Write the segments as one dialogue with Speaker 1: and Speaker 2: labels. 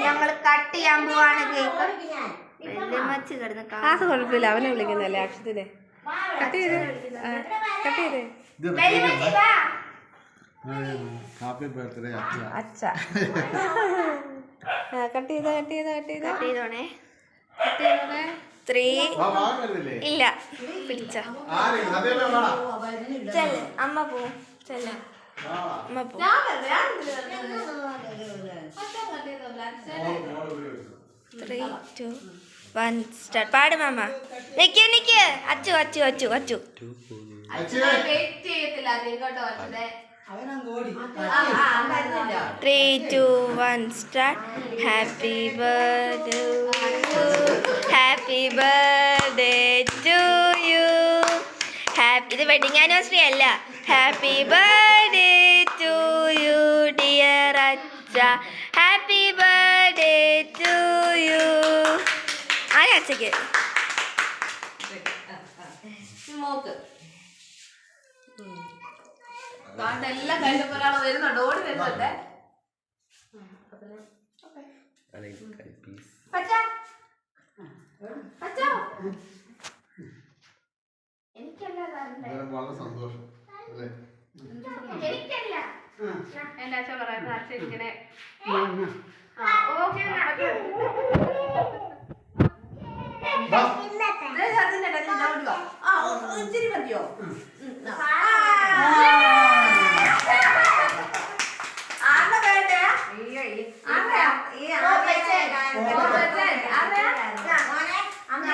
Speaker 1: ഞങ്ങൾ കട്ട് ചെയ്യാൻ പോവാണ് കേക്ക്. കിടന്ന്
Speaker 2: കുഴപ്പമില്ല അവനെ വിളിക്കുന്നല്ലേ അക്ഷത്തിനെ. കട്ട് ചെയ്ത് കട്ട് ചെയ്ത്.
Speaker 1: വെല്ലുമച്ചി വാ.
Speaker 3: ഹാപ്പി ബർത്ത്ഡേ അച്ഛ
Speaker 2: അച്ഛ. ആ കട്ട് ചെയ്ത കട്ട് ചെയ്ത കട്ട് ചെയ്ത.
Speaker 1: കട്ട് ചെയ്തോണേ.
Speaker 2: കട്ട് ചെയ്തോടെ
Speaker 1: ത്രീ.
Speaker 3: വാ വാ വരുന്നില്ലേ
Speaker 1: ഇല്ല. പിടിച്ച. അമ്മ പോ ചെല്ല. അമ്മ പോ ത്രീ ടു വൺ സ്റ്റാർട്ട് പാട് മാമ നിക്ക് നിക്ക് Achu Achu Achu Achu three two one start happy birthday happy birthday to you happy ഇത് വെഡിങ് ആനിവേഴ്സറി അല്ല. ഹാപ്പി ബർത്ത്ഡേ ടു യു അച്ഛ ഹാപ്പി ബർത്ത്ഡേ ടു യു ആരാ അച്ഛക്ക്
Speaker 2: മോക്ക്. എല്ലാം കഴിഞ്ഞപ്പോ ഒരാൾ വരുന്നുണ്ട്. ഓടി വരുന്നുണ്ട്.
Speaker 3: വളരെ സന്തോഷം അല്ലേ
Speaker 2: എന്റെ അച്ഛൻ പറയുന്നത് അച്ഛൻ ഇങ്ങനെ
Speaker 3: വാ.
Speaker 2: ഇച്ചിരി മതിയോ?
Speaker 1: അമ്മ
Speaker 4: അമ്മ?
Speaker 1: അമ്മ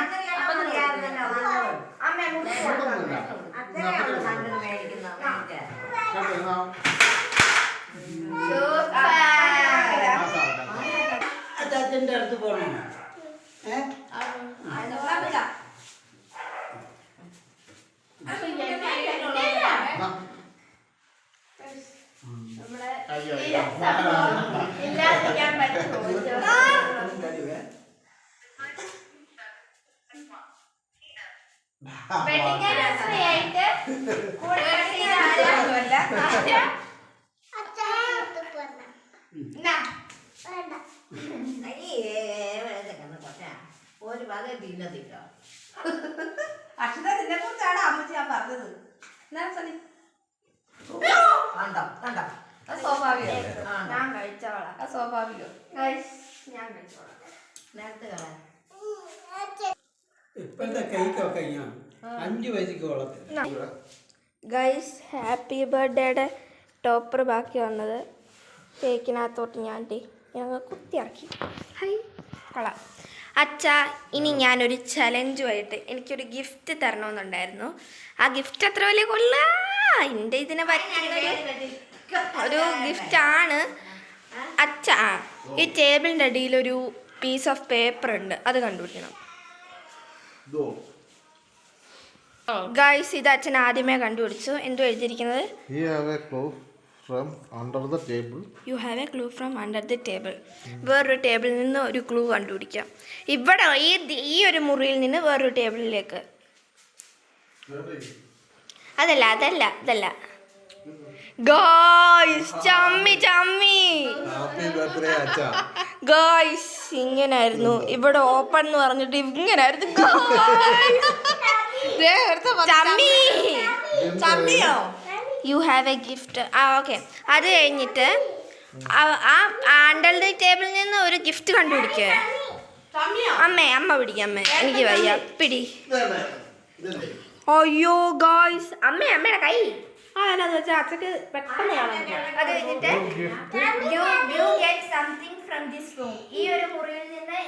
Speaker 1: ആനിവേഴ്സറി ആയിട്ട് കൂടെ cut ചെയ്ത ആരാ? എന്നാ?
Speaker 4: ഒരു വക തിന്നതില്ലോ
Speaker 2: അക്ഷരത്തിനെ കുറിച്ചാണ് അമ്മച്ചി ഞാൻ പറഞ്ഞത്?
Speaker 4: കണ്ടോ കണ്ടോ
Speaker 2: അത് സ്വാഭാവികം.
Speaker 1: ഞാൻ കഴിച്ചോളാം.
Speaker 2: അത് സ്വാഭാവികം.
Speaker 1: Guys, ഞാൻ കഴിച്ചോളാം.
Speaker 4: നേരത്തെ കളയാം
Speaker 5: ഇപ്പോഴത്തെ കേക്കൊക്കെ ഇങ്ങനെ അഞ്ച്
Speaker 1: ഗൈസ് ഹാപ്പി ബർത്ത്ഡേയുടെ ടോപ്പർ ബാക്കി വന്നത് കേക്കിനകത്തോട്ട് ഞാൻ ടേ ഞങ്ങൾ കുത്തിയിറക്കി. ഹൈ. കൊള്ളാം. അച്ഛ ഇനി ഞാനൊരു ചലഞ്ചുമായിട്ട് എനിക്കൊരു ഗിഫ്റ്റ് തരണമെന്നുണ്ടായിരുന്നു. ആ ഗിഫ്റ്റ് അത്ര വലിയ കൊള്ള. എന്റെ ഇതിനെ പറ്റുന്നൊരു ഒരു ഗിഫ്റ്റാണ് അച്ഛ ആ, ഈ ടേബിളിന്റെ അടിയിലൊരു പീസ് ഓഫ് പേപ്പർ ഉണ്ട്. അത് കണ്ടുപിടിക്കണം. ഗൈസ് ഇത് അച്ഛൻ ആദ്യമേ കണ്ടുപിടിച്ചു. എന്തോ എഴുതിയിരിക്കുന്നത്?
Speaker 3: He under the cloth from under the table.
Speaker 1: You have a clue from under the table വേറൊരു ടേബിളിൽ നിന്ന് ഒരു ക്ലൂ കണ്ടുപിടിക്കാം. ഇവിടെ ഈ ഈ ഒരു മുറിയിൽ നിന്ന് വേറൊരു ടേബിളിലേക്ക് അതല്ല അതല്ല അതല്ല. ഗോയ്സ് ചമ്മി ചമ്മി. ഗായ്സ് ഇങ്ങനായിരുന്നു. ഇവിടെ ഓപ്പൺ എന്ന് പറഞ്ഞിട്ട് ഇങ്ങനായിരുന്നു.
Speaker 2: ചമ്മിയോ?
Speaker 1: You have a gift ah okay അത് കഴിഞ്ഞിട്ട് ആ- ആ അണ്ടർ ദി ടേബിളിൽ നിന്ന് ഒരു ഗിഫ്റ്റ് കണ്ടുപിടിക്കുക അമ്മേ അമ്മ പിടിക്കാം അമ്മേ. എനിക്ക് വയ്യ. പിടി. അയ്യോ ഗോയ്സ് അമ്മ അമ്മയുടെ കൈ.
Speaker 2: ആ എന്നാന്ന് വെച്ചാൽ അച്ഛക്ക് പെട്ടെന്ന്
Speaker 1: അത് കഴിഞ്ഞിട്ട് ഈ ഒരു മുറിയിൽ നിന്ന്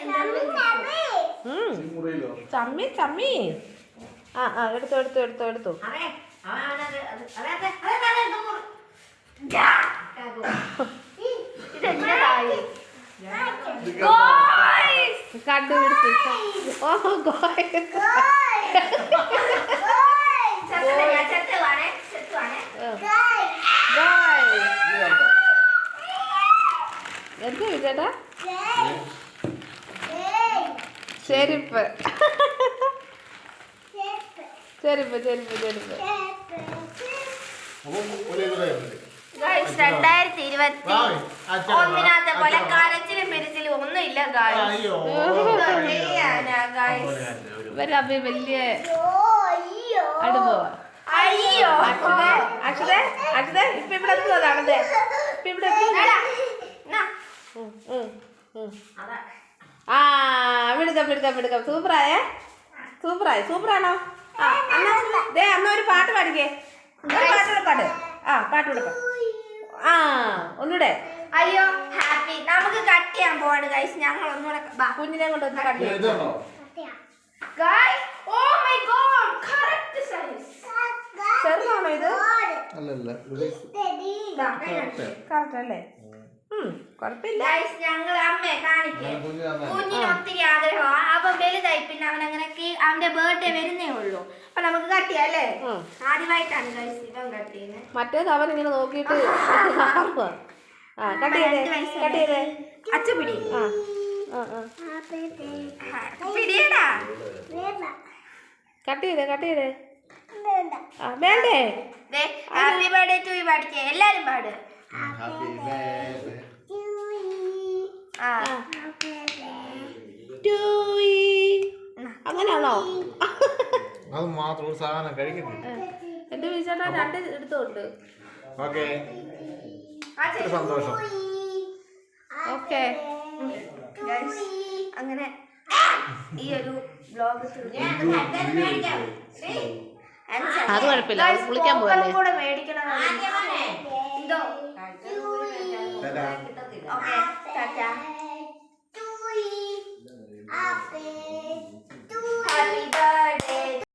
Speaker 2: ചമ്മി ചമ്മി. ആ ആ എടുത്തു എടുത്തു എടുത്തു എടുത്തു. കണ്ടുപിടിച്ചു ഓ. ഗോയ് എന്താ ചേട്ടാ ചെരുപ്പ്. ചെരുപ്പ് ചെരുപ്പ് ചെരുപ്പ്
Speaker 3: അപ്പം ഒരു ഇതുവരെ ഉണ്ട്.
Speaker 1: Guys, രണ്ടായിരത്തി ഇരുപത്തി ഒന്നിനകത്തെ പോലെ. കരച്ചിലും പെരിച്ചിലും
Speaker 2: വലിയ അടുപ്പോ
Speaker 1: അയ്യോ.
Speaker 2: അക്ഷതേ അക്ഷതേ അക്ഷതേ ഇപ്പൊ ഇവിടെ എത്തുന്നതാണത് ഇപ്പൊ ഇവിടെ ആ വിടുക്കം വിടുക്കം വിടുക്കം സൂപ്പറായേ. സൂപ്പറായി. സൂപ്പറാണോ? ആ ദേ അന്ന ഒരു പാട്ട് പാടിക്കേ. ഒരു പാട്ടൂടെ പാട് ആ പാട്ടൂടെ പാട് ആ ഒന്നൂടെ.
Speaker 1: അയ്യോ ഹാപ്പി. നമുക്ക് കട്ട് ചെയ്യാൻ പോവാണ് ഗൈസ് ഞങ്ങൾ ഒന്നുകൂടെ
Speaker 2: കുഞ്ഞിനെ കൊണ്ട് ഒന്ന് കട്ട്
Speaker 3: ഇതാണോ
Speaker 1: guys oh my god correct size
Speaker 2: ചെറുതാണോ ഇത്?
Speaker 3: അല്ലല്ല
Speaker 2: കറക്റ്റ് അല്ലേ? ഉം, കുഴപ്പമില്ല.
Speaker 1: ഞങ്ങൾ അമ്മയെ കാണിക്കേ. കുഞ്ഞിന് ഒത്തിരി ആഗ്രഹമാണ് അവൻ വലുതായി. പിന്നെ അവൻ അങ്ങനെ അവന്റെ ബർത്ത്ഡേ വരുന്നേ ഉള്ളൂ. അപ്പൊ നമുക്ക്
Speaker 2: കട്ടിയല്ലേ.
Speaker 1: ആദ്യമായിട്ടാണ് ഇവൻ കട്ട് ചെയ്യുന്നത്
Speaker 2: മറ്റേത് അവൻ ഇങ്ങനെ നോക്കിയിട്ട്? ആ കട്ട് ചെയ്തേ. കട്ട് ചെയ്തേ.
Speaker 1: അച്ചപിടി
Speaker 2: ആ ആ ആ.
Speaker 1: പിടിയടാ.
Speaker 2: കട്ട് ചെയ്തേ കട്ട് ചെയ്തേ. ആ വേണ്ടേ?
Speaker 1: ഹാപ്പി ബർത്ത്ഡേ ടു ഈ പാടിക്കേ എല്ലാരും പാട്.
Speaker 3: ഹാപ്പി ബർത്ത്ഡേ
Speaker 1: ആ
Speaker 2: ടൂയി. അങ്ങനെയാണോ
Speaker 3: അത് മാത്രം ഒരു സാധനം കഴിക്കത്തില്ല
Speaker 2: എന്റെ വിചാരണ രണ്ട് എടുത്തോണ്ട്.
Speaker 3: ഓക്കെ. സന്തോഷം.
Speaker 2: ഓക്കെ.
Speaker 1: Guys, അങ്ങനെ ഈ ഒരു ബ്ലോഗ്
Speaker 2: അത് കുഴപ്പമില്ല, കുളിക്കാൻ പോവല്ലേ?
Speaker 1: കൂടെ മേടിക്കണം എന്തോ ഓക്കെ.